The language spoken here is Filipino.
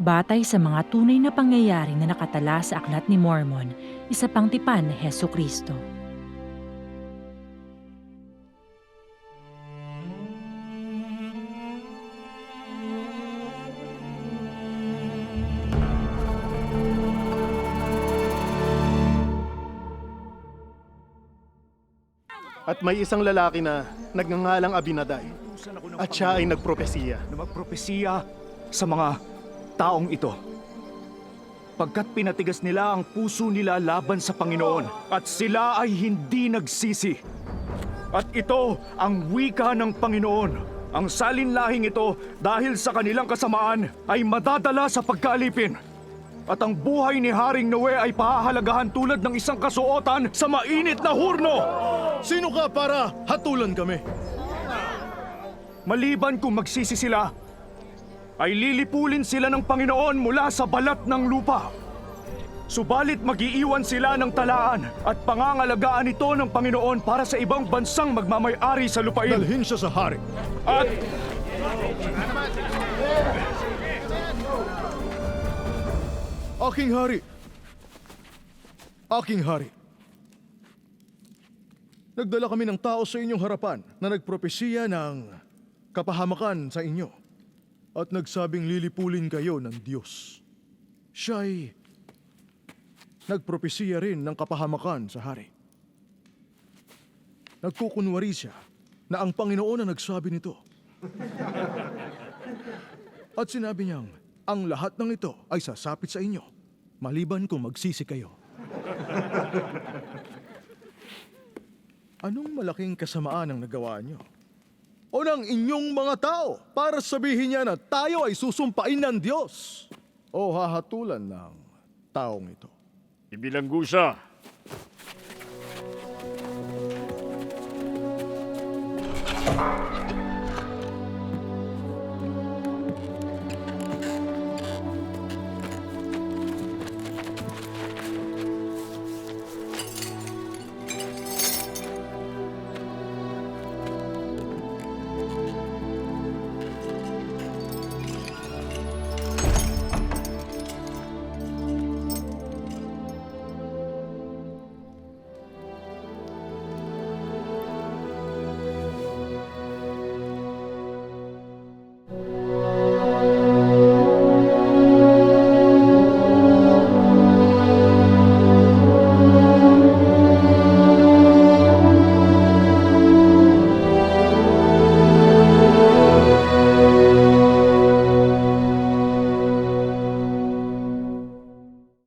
Batay sa mga tunay na pangyayari na nakatala sa Aklat ni Mormon, isa pang tipan ni Heso Kristo. At may isang lalaki na nagngangalang Abinaday at siya ay nagpropesiya. na magpropesiya sa mga taong ito. Pagkat pinatigas nila ang puso nila laban sa Panginoon at sila ay hindi nagsisi. At ito ang wika ng Panginoon. Ang salinlahing ito dahil sa kanilang kasamaan ay madadala sa pagkaalipin. At ang buhay ni Haring Noe ay pahahalagahan tulad ng isang kasuotan sa mainit na hurno. Sino ka para hatulan kami? Maliban kung magsisi sila, ay lilipulin sila ng Panginoon mula sa balat ng lupa. Subalit magiiwan sila ng talaan at pangangalagaan ito ng Panginoon para sa ibang bansang magmamay-ari sa lupain. Dalhin siya sa hari. At Aking hari. Aking hari. Nagdala kami ng tao sa inyong harapan na nagpropesiya ng kapahamakan sa inyo at nagsabing lilipulin kayo ng Diyos. Siya'y nagpropesiya rin ng kapahamakan sa hari. Nagkukunwari siya na ang Panginoon ang nagsabi nito. At sinabi niyang, ang lahat ng ito ay sasapit sa inyo, maliban kung magsisi kayo. Anong malaking kasamaan ang nagawa niyo? O ng inyong mga tao para sabihin niya na tayo ay susumpain ng Diyos? O hahatulan ng taong ito? Ibilanggo siya.